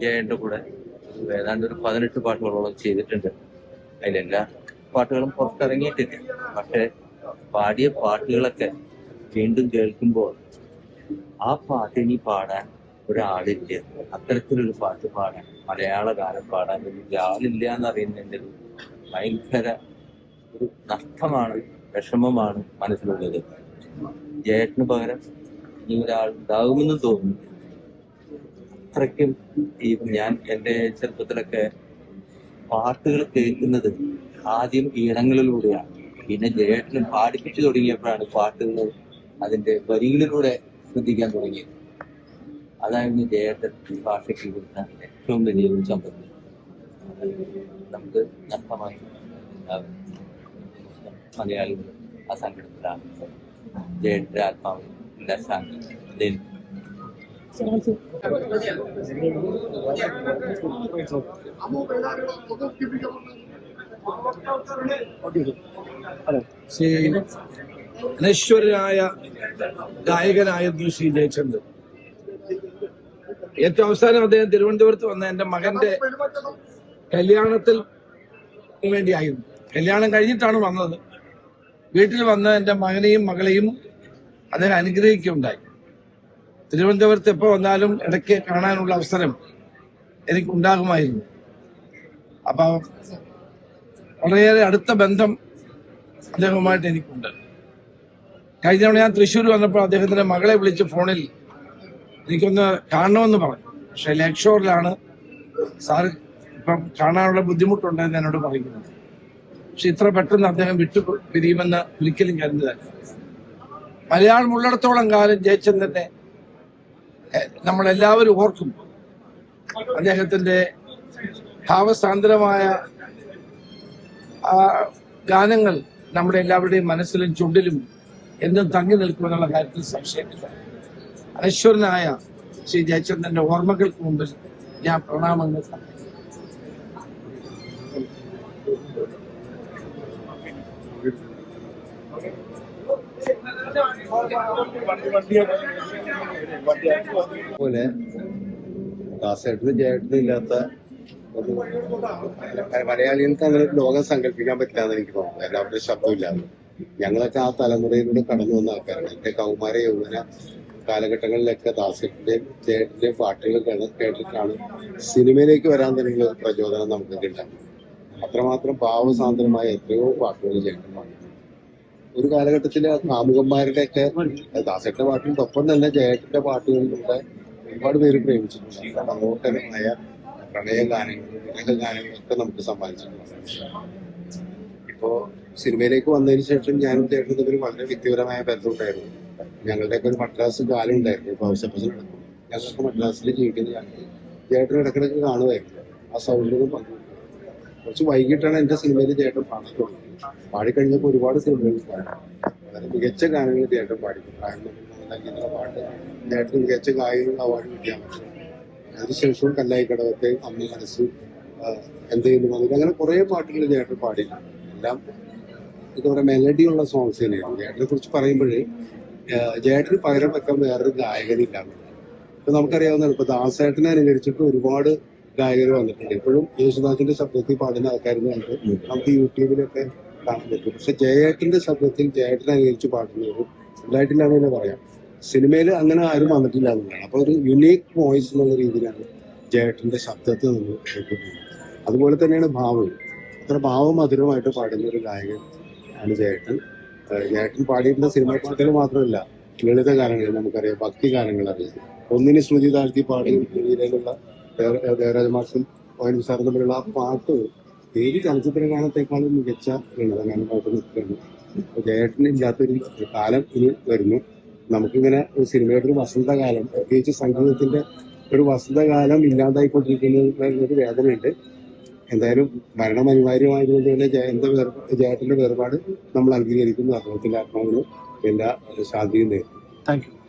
ജയന്റെ കൂടെ ഏതാണ്ട് ഒരു പതിനെട്ട് പാട്ടുകളോളം ചെയ്തിട്ടുണ്ട്. അതിലെല്ലാ പാട്ടുകളും പുറത്തിറങ്ങിയിട്ടില്ല. പക്ഷെ പാടിയ പാട്ടുകളൊക്കെ വീണ്ടും കേൾക്കുമ്പോൾ ആ പാട്ട് ഇനി പാടാൻ ഒരാളില്ല. അത്തരത്തിലൊരു പാട്ട് പാടാൻ മലയാള ഗാനം പാടാൻ ഒരാളില്ല എന്നറിയുന്നതിന്റെ ഒരു ഭയങ്കര ഒരു നഷ്ടമാണ് വിഷമമാണ് മനസ്സിലുള്ളത്. ജയേട്ടന് പകരം ഇനി ഒരാൾ ഉണ്ടാകുമെന്ന് തോന്നുന്നു അത്രയ്ക്കും ഈ ഞാൻ എന്റെ ചെറുപ്പത്തിലൊക്കെ പാട്ടുകൾ കേൾക്കുന്നത് ആദ്യം ഈണങ്ങളിലൂടെയാണ് പിന്നെ ജയേട്ടനും പാടിപ്പിച്ചു തുടങ്ങിയപ്പോഴാണ് പാട്ടുകൾ അതിന്റെ വരികളിലൂടെ ശ്രദ്ധിക്കാൻ തുടങ്ങിയത്. അതായിരുന്നു ജയേട്ടൻ ഭാഷയ്ക്ക് കൊടുത്ത ഏറ്റവും വലിയ ഒരു സമ്പത്ത് നമുക്ക് നഷ്ടമായി. മലയാളികൾ ആ സങ്കടത്തിലാണ് ജയേട്ടന്റെ ആത്മാവ് എല്ലാ ഇതിന് ശ്രീ ഗായകനായിരുന്നു ശ്രീ ജയചന്ദ്രൻ. ഏറ്റവും അവസാനം അദ്ദേഹം തിരുവനന്തപുരത്ത് വന്ന എന്റെ മകന്റെ കല്യാണത്തിൽ വേണ്ടിയായിരുന്നു. കല്യാണം കഴിഞ്ഞിട്ടാണ് വന്നത്. വീട്ടിൽ വന്ന എന്റെ മകനെയും മകളെയും അദ്ദേഹം അനുഗ്രഹിക്കുകയുണ്ടായി. തിരുവനന്തപുരത്ത് എപ്പോ വന്നാലും ഇടയ്ക്ക് കാണാനുള്ള അവസരം എനിക്ക് ഉണ്ടാകുമായിരുന്നു അപ്പൊ വളരെയേറെ അടുത്ത ബന്ധം അദ്ദേഹവുമായിട്ട് എനിക്കുണ്ട്. കഴിഞ്ഞ തവണ ഞാൻ തൃശ്ശൂർ വന്നപ്പോൾ അദ്ദേഹത്തിന്റെ മകളെ വിളിച്ച് ഫോണിൽ എനിക്കൊന്ന് കാണണമെന്ന് പറഞ്ഞു. പക്ഷെ ലേക്ഷോറിലാണ് സാർ ഇപ്പം കാണാനുള്ള ബുദ്ധിമുട്ടുണ്ടെന്ന് എന്നോട് പറയുന്നത്. പക്ഷെ ഇത്ര പെട്ടെന്ന് അദ്ദേഹം വിട്ടു പിരിയുമെന്ന് ഒരിക്കലും കരുതുക മലയാളം ഉള്ളിടത്തോളം കാലം ജയചന്ദ്രനെ നമ്മളെല്ലാവരും ഓർക്കും അദ്ദേഹത്തിന്റെ ഭാവസാന്ദ്രമായ ഗാനങ്ങൾ നമ്മുടെ എല്ലാവരുടെയും മനസ്സിലും ചുണ്ടിലും എന്നും തങ്ങി നിൽക്കുമെന്നുള്ള കാര്യത്തിൽ സംശയമില്ല അനശ്വരനായ ശ്രീ ജയചന്ദ്രന്റെ ഓർമ്മകൾക്ക് മുമ്പിൽ ഞാൻ പ്രണാമങ്ങൾ സമർപ്പിക്കുന്നു. പോലെ ഇല്ലാത്ത മലയാളികൾക്ക് അങ്ങനെ ലോകം സങ്കല്പിക്കാൻ പറ്റില്ലാന്ന് എനിക്ക് തോന്നുന്നു. എല്ലാവരുടെയും ശബ്ദമില്ലാന്ന് ഞങ്ങളൊക്കെ ആ തലമുറയിലൂടെ കടന്നു വന്ന ആൾക്കാരാണ്. എന്റെ കൗമാര യൗവന കാലഘട്ടങ്ങളിലൊക്കെ ദാസേട്ടിന്റെയും ജയേട്ടന്റെയും പാട്ടുകൾ കേട്ടിട്ടാണ് സിനിമയിലേക്ക് വരാൻ തന്നെ ഒരു പ്രചോദനം നമുക്ക് കിട്ടാൻ. അത്രമാത്രം ഭാവസാന്ദ്രമായ എത്രയോ പാട്ടുകൾ ജയേട്ടൻ പാടുന്നു ഒരു കാലഘട്ടത്തിൽ കാമുകന്മാരുടെ ഒക്കെ ദാസേട്ടന്റെ പാട്ടിന്റെ ഒപ്പം തന്നെ ജയേട്ടന്റെ പാട്ടുകളിലൂടെ ഒരുപാട് പേര് പ്രേമിച്ചിട്ടുണ്ട്. മനോഹരമായ പ്രണയ ഗാനങ്ങളും ഒക്കെ നമുക്ക് സമ്മാനിച്ചിട്ടുണ്ട്. ഇപ്പോ സിനിമയിലേക്ക് വന്നതിന് ശേഷം ഞാനും ചേട്ടനും തമ്മിൽ വളരെ വ്യക്തിപരമായ ബന്ധമുണ്ടായിരുന്നു. ഞങ്ങളുടെയൊക്കെ ഒരു മദ്രാസ് കാലം ഉണ്ടായിരുന്നു അവസരപ്രസരം നടക്കും ഞങ്ങൾക്ക് മദ്രാസിൽ ജീവിക്കുന്ന കാലത്ത് ചേട്ടൻ ഇടക്കിടക്ക് കാണുമായിരുന്നു. ആ സൗഹൃദം പങ്കു കുറച്ച് വൈകിട്ടാണ് എന്റെ സിനിമയിൽ ചേട്ടൻ തുടങ്ങിയത് പാടിക്കഴിഞ്ഞപ്പോൾ ഒരുപാട് സിനിമകൾ വളരെ മികച്ച ഗാനങ്ങൾ ചേട്ടൻ പാടി കാരണം പാട്ട് ചേട്ടൻ മികച്ച ഗായകൻ അവാർഡ് കിട്ടിയാൽ പറ്റും അതിനുശേഷവും കല്ലായി കടവത്തെ അമ്മ മനസ്സ് എന്തെങ്കിലും മതി അങ്ങനെ കുറെ പാട്ടുകൾ ചേട്ടൻ പാടി. എല്ലാം പറയുക മെലഡി ഉള്ള സോങ്സ് തന്നെയാണ്. ചേട്ടനെ കുറിച്ച് പറയുമ്പോഴേ ജേട്ടന് പകരം വെക്കാൻ വേറൊരു ഗായകനില്ല. ഇപ്പൊ നമുക്കറിയാവുന്നതാണ് ഇപ്പൊ ദാസേട്ടനെ അനുകരിച്ചിട്ട് ഒരുപാട് ഗായകർ വന്നിട്ടുണ്ട്. ഇപ്പോഴും യേശുദാസിന്റെ ശബ്ദത്തിൽ പാടുന്ന ആൾക്കാരെന്ന് പറഞ്ഞിട്ട് നമുക്ക് യൂട്യൂബിലൊക്കെ കാണാൻ പറ്റും പക്ഷെ ജയേട്ടന്റെ ശബ്ദത്തിൽ ജയേട്ടൻ അനുകരിച്ച് പാടുന്നവർ എല്ലായിട്ടില്ലാന്ന് തന്നെ പറയാം. സിനിമയിൽ അങ്ങനെ ആരും വന്നിട്ടില്ല എന്നുള്ളതാണ്. അപ്പൊ ഒരു യുണീക്ക് വോയിസ് എന്നുള്ള രീതിയിലാണ് ജയേട്ടന്റെ ശബ്ദത്തെ നമ്മൾ കേൾക്കുന്നത്. അതുപോലെ തന്നെയാണ് ഭാവം അത്ര ഭാവമധുരമായിട്ട് പാടുന്ന ഒരു ഗായകൻ ആണ് ജയേട്ടൻ. ജയേട്ടൻ പാടിയിരുന്ന സിനിമ പാട്ടുകൾ മാത്രമല്ല ലളിത ഗാനങ്ങൾ നമുക്കറിയാം ഭക്തി ഗാനങ്ങൾ അറിയാം. ഒന്നിന് ശ്രുതി താഴ്ത്തി പാടുകയും രീതിയിലുള്ള ദേവരാജ ഒ എൻ സാർ തമ്മിലുള്ള ആ പാട്ട് ഏത് ചലച്ചിത്ര ഗാനത്തെക്കാളും മികച്ച ഗാനം പാട്ട് നിൽക്കുകയാണ് ഇല്ലാത്തൊരു കാലം ഇനി വരുന്നു. നമുക്കിങ്ങനെ ഒരു സിനിമയുടെ ഒരു വസന്തകാലം പ്രത്യേകിച്ച് സംഗീതത്തിന്റെ ഒരു വസന്തകാലം ഇല്ലാതായിക്കൊണ്ടിരിക്കുന്നൊരു വേദനയുണ്ട്. എന്തായാലും മരണം അനിവാര്യമായതുകൊണ്ട് തന്നെ ജയന്റെ ജയേട്ടന്റെ വേർപാട് നമ്മൾ അംഗീകരിക്കുന്നു. അദ്ദേഹത്തിന്റെ ആത്മാവിനും എല്ലാ ശാന്തിയും നേരുന്നു. Thank you.